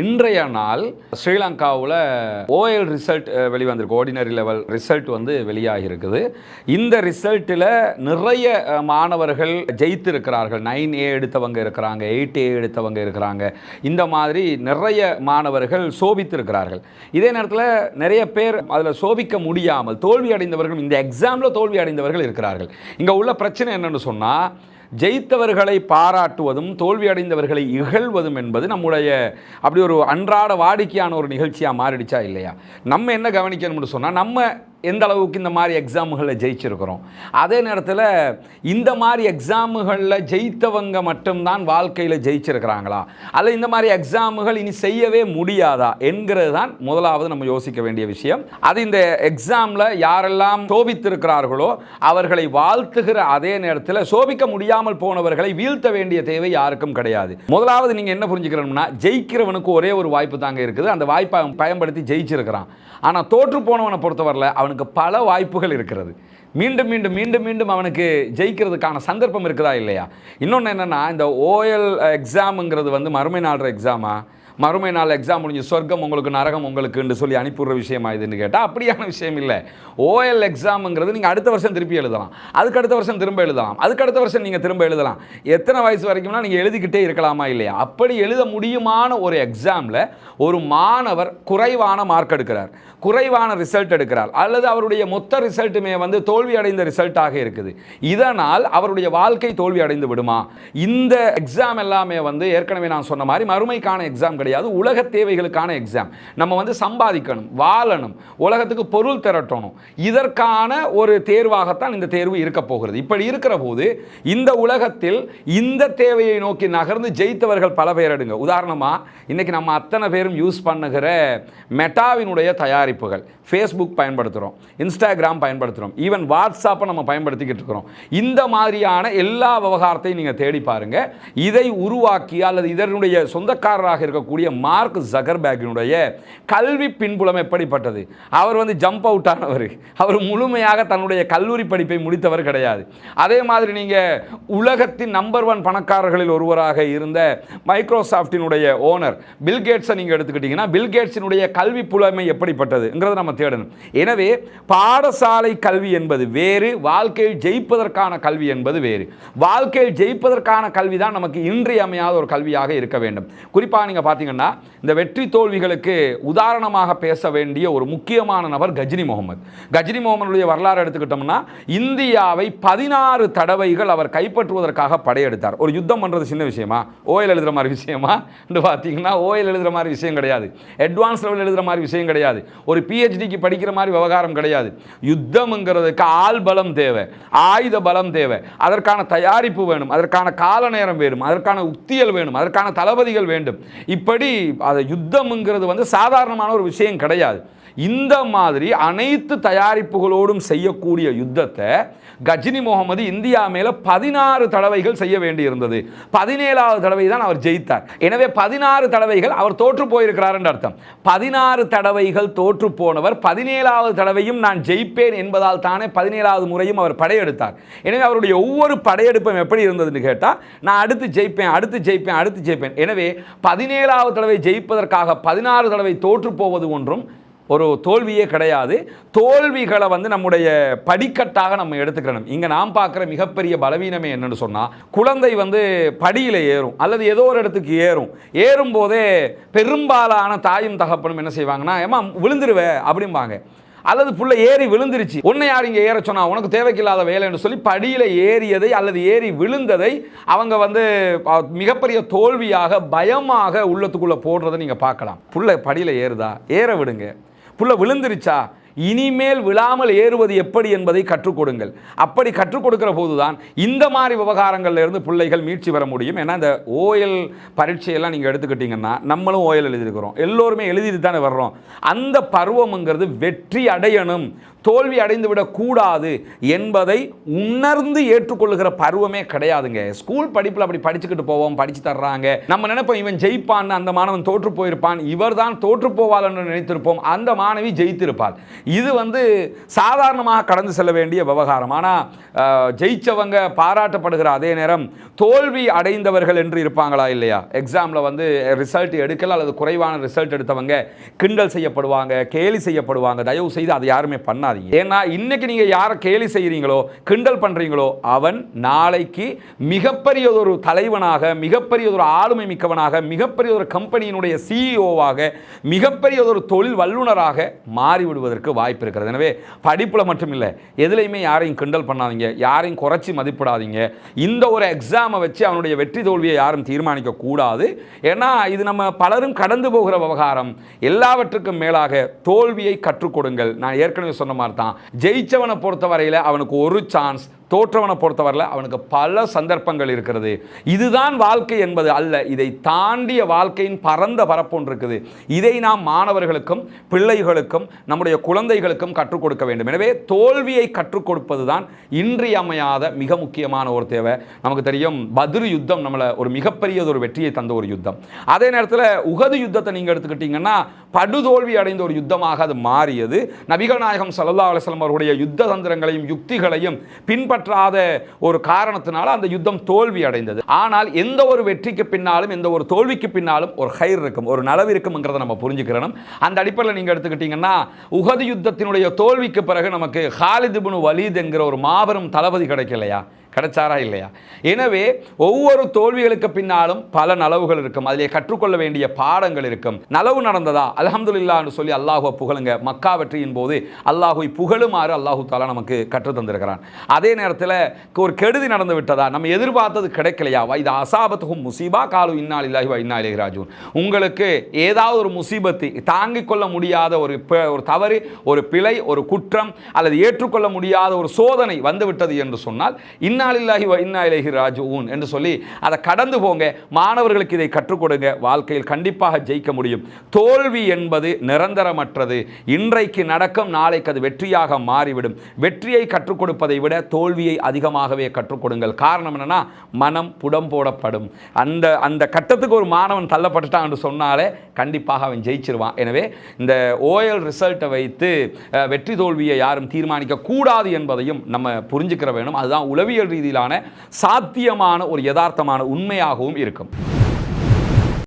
இன்றைய நாள் ஸ்ரீலங்காவில் ஓஎல் ரிசல்ட் வெளிவந்திருக்கு. ஆர்டினரி லெவல் ரிசல்ட் வந்து வெளியாகி இருக்குது இந்த ரிசல்ட்டில் நிறைய மாணவர்கள் ஜெயித்திருக்கிறார்கள். நைன் ஏ எடுத்தவங்க இருக்கிறாங்க எயிட் ஏ எடுத்தவங்க இருக்கிறாங்க. இந்த மாதிரி நிறைய மாணவர்கள் சோபித்திருக்கிறார்கள். இதே நேரத்தில் நிறைய பேர் அதில் சோபிக்க முடியாமல் தோல்வி அடைந்தவர்கள் இந்த எக்ஸாமில் தோல்வி அடைந்தவர்கள் இருக்கிறார்கள். இங்கே உள்ள பிரச்சனை என்னென்னு சொன்னால் ஜெயித்தவர்களை பாராட்டுவதும் தோல்வியடைந்தவர்களை இகழ்வதும் என்பது நம்முடைய அப்படி ஒரு அன்றாட வாடிக்கையான ஒரு நிகழ்ச்சியாக மாறிடுச்சா இல்லையா? நம்ம என்ன கவனிக்கணும்னு சொன்னால் நம்ம எந்த அளவுக்கு இந்த மாதிரி எக்ஸாமுகளில் ஜெயிச்சிருக்கிறோம்? அதே நேரத்தில் இந்த மாதிரி எக்ஸாமுகளில் ஜெயித்தவங்க மட்டும்தான் வாழ்க்கையில் ஜெயிச்சிருக்கிறாங்களா? அல்ல இந்த மாதிரி எக்ஸாமுகள் இனி செய்யவே முடியாதா? என்கிறது தான் முதலாவது நம்ம யோசிக்க வேண்டிய விஷயம். அது இந்த எக்ஸாமில் யாரெல்லாம் சோபித்திருக்கிறார்களோ அவர்களை வாழ்த்துகிற அதே நேரத்தில் சோபிக்க முடியாமல் போனவர்களை வீழ்த்த வேண்டிய தேவை யாருக்கும் கிடையாது. முதலாவது நீங்கள் என்ன புரிஞ்சுக்கிறோம்னா ஜெயிக்கிறவனுக்கு ஒரே ஒரு வாய்ப்பு தாங்க இருக்குது. அந்த வாய்ப்பை அவன் பயன்படுத்தி ஜெயிச்சிருக்கிறான். ஆனால் தோற்று போனவனை பொறுத்தவரையில் அவனுக்கு பல வாய்ப்புகள் இருக்கிறது. மீண்டும் மீண்டும் மீண்டும் மீண்டும் அவனுக்கு ஜெயிக்கிறதுக்கான சந்தர்ப்பம் இருக்குதா இல்லையா? இன்னொன்று என்னென்னா இந்த ஓஎல் எக்ஸாமுங்கிறது வந்து மறுமை நாடுற எக்ஸாமா மறுமை நாள் எக்ஸாம் முடிஞ்சு சொர்க்கம் உங்களுக்கு நரகம் உங்களுக்குன்னு சொல்லி அனுப்பிவிடுற விஷயமா இதுன்னு கேட்டால் அப்படியான விஷயம் இல்லை. ஓஎல் எக்ஸாமுங்கிறது நீங்கள் அடுத்த வருஷம் திருப்பி எழுதலாம். அதுக்கு அடுத்த வருஷம் திரும்ப எழுதலாம். அதுக்கு அடுத்த வருஷம் நீங்கள் திரும்ப எழுதலாம். எத்தனை வயசு வரைக்கும்னா நீங்கள் எழுதிக்கிட்டே இருக்கலாமா இல்லையா? அப்படி எழுத முடியுமான ஒரு எக்ஸாமில் ஒரு மாணவர் குறைவான மார்க் எடுக்கிறார். குறைவான ரிசல்ட் எடுக்கிறார். அல்லது அவருடைய மொத்த ரிசல்ட்டுமே வந்து தோல்வி அடைந்த ரிசல்ட்டாக இருக்குது. இதனால் அவருடைய வாழ்க்கை தோல்வி அடைந்து விடுமா? இந்த எக்ஸாம் எல்லாமே வந்து ஏற்கனவே நான் சொன்ன மாதிரி மறுமைக்கான எக்ஸாம் கிடையாது. உலக தேவைகளுக்கான எக்ஸாம் நம்ம வந்து சம்பாதிக்கணும் வாழணும் உலகத்துக்கு பொருள் திரட்டணும். இதற்கான ஒரு தேர்வாகத்தான் இந்த தேர்வு இருக்க போகிறது. இப்படி இருக்கிற போது இந்த உலகத்தில் இந்த தேவையை நோக்கி நகர்ந்து ஜெயித்தவர்கள் பல பேர் எடுங்க. உதாரணமாக இன்றைக்கி நம்ம அத்தனை பேரும் யூஸ் பண்ணுகிற மெட்டாவினுடைய தயாரிப்புகள். ஃபேஸ்புக் பயன்படுத்துகிறோம் இன்ஸ்டாகிராம் பயன்படுத்துகிறோம் ஈவன் வாட்ஸ்அப்பை நம்ம பயன்படுத்திக்கிட்டு இருக்கிறோம். இந்த மாதிரியான எல்லா விவகாரத்தையும் நீங்கள் தேடி பாருங்க. இதை உருவாக்கி அல்லது இதனுடைய சொந்தக்காரராக இருக்கக்கூடிய மார்க் ஜகர்பேக்கினுடைய கல்வி பின்புலம் எப்படிப்பட்டது? அவர் வந்து ஜம்ப் அவுட் ஆனவர். அவர் முழுமையாக தன்னுடைய கல்லூரி படிப்பை முடித்தவர் கிடையாது. அதே மாதிரி நீங்கள் உலகத்தின் நம்பர் ஒன் பணக்காரர்களில் ஒருவராக இருந்த மைக்ரோசாஃப்டினுடைய ஓனர் பில்கேட்ஸை நீங்கள் எடுத்துக்கிட்டிங்கன்னா பில்கேட்ஸினுடைய கல்வி புலமை எப்படிப்பட்டதுங்கிறத நம்ம தேடணும். எனவே பாடசாலை கல்வி என்பது வேறு வாழ்க்கையில் ஜெயிப்பதற்கான கல்வி என்பது வேறு. வாழ்க்கையில் ஜெயிப்பதற்கான கல்வி தான் நமக்கு இன்றியமையாத ஒரு கல்வியாக இருக்க வேண்டும். குறிப்பாக நீங்கள் பார்த்தீங்கன்னா பார்த்தீங்கன்னா இந்த வெற்றி தோல்விகளுக்கு உதாரணமாக பேச வேண்டிய ஒரு முக்கியமான நபர் கஜினி முகமது. கஜினி முகமதுடைய வரலாறு எடுத்துக்கிட்டோம்னா இந்தியாவை பதினாறு தடவைகள் அவர் கைப்பற்றுவதற்காக படையெடுத்தார். ஒரு யுத்தம் பண்ணுறது சின்ன விஷயமா? ஓஎல் எழுதுகிற மாதிரி விஷயமா? பார்த்தீங்கன்னா ஓஎல் எழுதுகிற மாதிரி விஷயம் கிடையாது. அட்வான்ஸ் லெவல் எழுதுகிற மாதிரி விஷயம் கிடையாது. ஒரு பிஹெச்டிக்கு படிக்கிற மாதிரி விவகாரம் கிடையாது. யுத்தம்ங்கிறதுக்கு ஆள் பலம் தேவை ஆயுத பலம் தேவை. அதற்கான தயாரிப்பு வேணும் அதற்கான கால நேரம் வேணும் அதற்கான உத்தியல் வேணும் அதற்கான தளபதிகள் வேண்டும். இப்படி அது யுத்தம்ங்கிறது வந்து சாதாரணமான ஒரு விஷயம் கிடையாது. இந்த மாதிரி அனைத்து தயாரிப்புகளோடும் செய்யக்கூடிய யுத்தத்தை கஜினி முகமது இந்தியா மேலே பதினாறு தடவைகள் செய்ய வேண்டியிருந்தது. பதினேழாவது தடவை தான் அவர் ஜெயித்தார். எனவே பதினாறு தடவைகள் அவர் தோற்று போயிருக்கிறார் என்று அர்த்தம். பதினாறு தடவைகள் தோற்று போனவர் பதினேழாவது தடவையும் நான் ஜெயிப்பேன் என்பதால் தானே பதினேழாவது முறையும் அவர் படையெடுத்தார். எனவே அவருடைய ஒவ்வொரு படையெடுப்பும் எப்படி இருந்ததுன்னு கேட்டால் நான் அடுத்து ஜெயிப்பேன் அடுத்து ஜெயிப்பேன் அடுத்து ஜெயிப்பேன். எனவே பதினேழாவது தடவை ஜெயிப்பதற்காக பதினாறு தடவை தோற்று போவது ஒன்றும் ஒரு தோல்வியே கிடையாது. தோல்விகளை வந்து நம்முடைய படிக்கட்டாக நம்ம எடுத்துக்கிறணும். இங்கே நாம் பார்க்குற மிகப்பெரிய பலவீனமே என்னென்னு சொன்னால் குழந்தை வந்து படியில் ஏறும் அல்லது ஏதோ ஒரு இடத்துக்கு ஏறும். ஏறும்போதே பெரும்பாலான தாயும் தகப்பனும் என்ன செய்வாங்கன்னா ஏமா விழுந்துருவே அப்படிம்பாங்க. அல்லது புள்ள ஏறி விழுந்துருச்சு. உன்னை யார் இங்கே ஏற சொன்னா? உனக்கு தேவைக்கில்லாத வேலைன்னு சொல்லி படியில் ஏறியதை அல்லது ஏறி விழுந்ததை அவங்க வந்து மிகப்பெரிய தோல்வியாக பயமாக உள்ளத்துக்குள்ளே போடுறதை நீங்கள் பார்க்கலாம். புள்ள படியில் ஏறுதா? ஏற விடுங்க. புள்ள விழுந்துருச்சா? இனிமேல் விழாமல் ஏறுவது எப்படி என்பதை கற்றுக் கொடுங்கள். அப்படி கற்றுக் கொடுக்கிற போதுதான் இந்த மாதிரி விவகாரங்களில் இருந்து பிள்ளைகள் மீட்சி பெற முடியும். ஏன்னா இந்த ஓஎல் பரீட்சையெல்லாம் நீங்கள் எடுத்துக்கிட்டிங்கன்னா நம்மளும் ஓஎல் எழுதியிருக்கிறோம். எல்லோருமே எழுதிட்டு தானே வர்றோம். அந்த பருவம்ங்கிறது வெற்றி அடையணும். தோல்வி அடைந்து விடக்கூடாது என்பதை உணர்ந்து ஏற்றுக்கொள்ளுகிற பருவமே கிடையாதுங்க. ஸ்கூல் படிப்பில் அப்படி படிச்சுக்கிட்டு போவோம் படிச்சு தர்றாங்க. நம்ம நினைப்போம் இவன் ஜெயிப்பான்னு அந்த மாணவன் தோற்று போயிருப்பான். இவர் தான் தோற்று போவாள் என்று நினைத்திருப்போம். அந்த மாணவி ஜெயித்திருப்பாள். இது வந்து சாதாரணமாக கடந்து செல்ல வேண்டிய விவகாரம். ஆனால் ஜெயிச்சவங்க பாராட்டப்படுகிற அதே நேரம் தோல்வி அடைந்தவர்கள் என்று இருப்பாங்களா இல்லையா? எக்ஸாமில் வந்து ரிசல்ட் எடுக்கல அல்லது குறைவான ரிசல்ட் எடுத்தவங்க கிண்டல் செய்யப்படுவாங்க கேலி செய்யப்படுவாங்க. தயவு செய்து அதை யாருமே பண்ணாதீங்க ஏன்னா இன்னைக்கு நீங்கள் யாரை கேலி செய்கிறீங்களோ கிண்டல் பண்ணுறீங்களோ அவன் நாளைக்கு மிகப்பெரியதொரு தலைவனாக மிகப்பெரியதொரு ஆளுமை மிக்கவனாக மிகப்பெரிய ஒரு கம்பெனியினுடைய சிஇஓவாக மிகப்பெரியதொரு தொழில் வல்லுநராக மாறிவிடுவதற்கு வாய்ப்பு இருக்கிறது. எனவே படிப்பில் மட்டும் இல்லை எதுலையுமே யாரையும் கிண்டல் பண்ணாதீங்க யாரையும் குறைச்சி மதிப்பிடாதீங்க. இந்த ஒரு எக்ஸாமை வச்சு அவனுடைய வெற்றி தோல்வியை யாரும் தீர்மானிக்க கூடாது. ஏன்னா இது நம்ம பலரும் கடந்து போகிற விவகாரம். எல்லாவற்றுக்கும் மேலாக தோல்வியை கற்றுக் கொடுங்கள். நான் ஏற்கனவே சொன்ன மாதிரி தான் ஜெயிச்சவனை பொறுத்தவரையில் அவனுக்கு ஒரு சான்ஸ் தோற்றவனை பொறுத்தவரையில் அவனுக்கு பல சந்தர்ப்பங்கள் இருக்கிறது. இதுதான் வாழ்க்கை என்பது அல்ல. இதை தாண்டிய வாழ்க்கையின் பரந்த பரப்பொன்று இருக்குது. இதை நாம் மாணவர்களுக்கும் பிள்ளைகளுக்கும் நம்முடைய குழந்தைகளுக்கும் கற்றுக் கொடுக்க வேண்டும். எனவே தோல்வியை கற்றுக் கொடுப்பது தான் இன்றியமையாத மிக முக்கியமான ஒரு தேவை. நமக்கு தெரியும் பதிரு யுத்தம் நம்மளை ஒரு மிகப்பெரியது ஒரு வெற்றியை தந்த ஒரு யுத்தம். அதே நேரத்தில் உகது யுத்தத்தை நீங்கள் எடுத்துக்கிட்டீங்கன்னா படுதோல்வி அடைந்த ஒரு யுத்தமாக அது மாறியது. நபிகள் நாயகம் சல்லா அலுவலம் அவருடைய யுத்த தந்திரங்களையும் யுக்திகளையும் பின்பற்றாத ஒரு காரணத்தினால அந்த யுத்தம் தோல்வி அடைந்தது. ஆனால் எந்த ஒரு வெற்றிக்கு பின்னாலும் எந்த ஒரு தோல்விக்கு பின்னாலும் ஒரு ஹைர் இருக்கும் ஒரு நலவு இருக்கும்ங்கிறத நம்ம புரிஞ்சுக்கிறோம் அந்த அடிப்படையில் நீங்கள் எடுத்துக்கிட்டீங்கன்னா உகது யுத்தத்தினுடைய தோல்விக்கு பிறகு நமக்கு ஹாலிதுபுனு வலீத் என்கிற ஒரு மாபெரும் தளபதி கிடைக்கலையா? கிடைச்சாரா இல்லையா? எனவே ஒவ்வொரு தோல்விகளுக்கு பின்னாலும் பல நலவுகள் இருக்கும். அதிலே கற்றுக்கொள்ள வேண்டிய பாடங்கள் இருக்கும். நலவு நடந்ததா? அலமதுல்லான்னு சொல்லி அல்லாஹுவை புகழுங்க. மக்கா வெற்றியின் போது அல்லாஹுவை புகழுமாறு அல்லாஹு தாலா நமக்கு கற்றுத் தந்திருக்கிறான். அதே நேரத்தில் ஒரு கெடுதி நடந்து விட்டதா? நம்ம எதிர்பார்த்தது கிடைக்கலையா? இது அசாபத்துக்கும் முசீபா காலு இன்னால் இல்லாஹி இன்னா உங்களுக்கு ஏதாவது ஒரு முசீபத்து தாங்கிக் கொள்ள முடியாத ஒரு ஒரு தவறு ஒரு பிழை ஒரு குற்றம் அல்லது ஏற்றுக்கொள்ள முடியாத ஒரு சோதனை வந்துவிட்டது என்று சொன்னால் இன்னும் இன்னாலில்லாஹி வ இன்னா இலைஹி ராஜூன் என்று சொல்லி அதை கடந்து போங்க. மாணவர்களுக்கு இதை கற்றுக் கொடுங்க. வாழ்க்கையில் கண்டிப்பாக ஜெயிக்க முடியும். தோல்வி என்பது நிரந்தரமற்றது. இன்றைக்கு நடக்கும் நாளைக்கு அது வெற்றியாக மாறிவிடும். வெற்றியை கற்றுக் கொடுப்பதை விட தோல்வியை அதிகமாகவே கற்றுக் கொடுங்கள். காரணம் என்னன்னா மனம் புடம் போடப்படும். அந்த அந்த கட்டத்துக்கு ஒரு மாணவன் தள்ளப்பட்டுட்டான் என்று சொன்னாலே கண்டிப்பாக அவன் ஜெயிச்சிருவான். எனவே இந்த ஓஎல் ரிசல்ட்டை வைத்து வெற்றி தோல்வியை யாரும் தீர்மானிக்க கூடாது என்பதையும் நம்ம புரிஞ்சுக்கிற வேணும். அதுதான் உளவியல் ரீதியிலான சாத்தியமான ஒரு யதார்த்தமான உண்மையாகவும் இருக்கும்.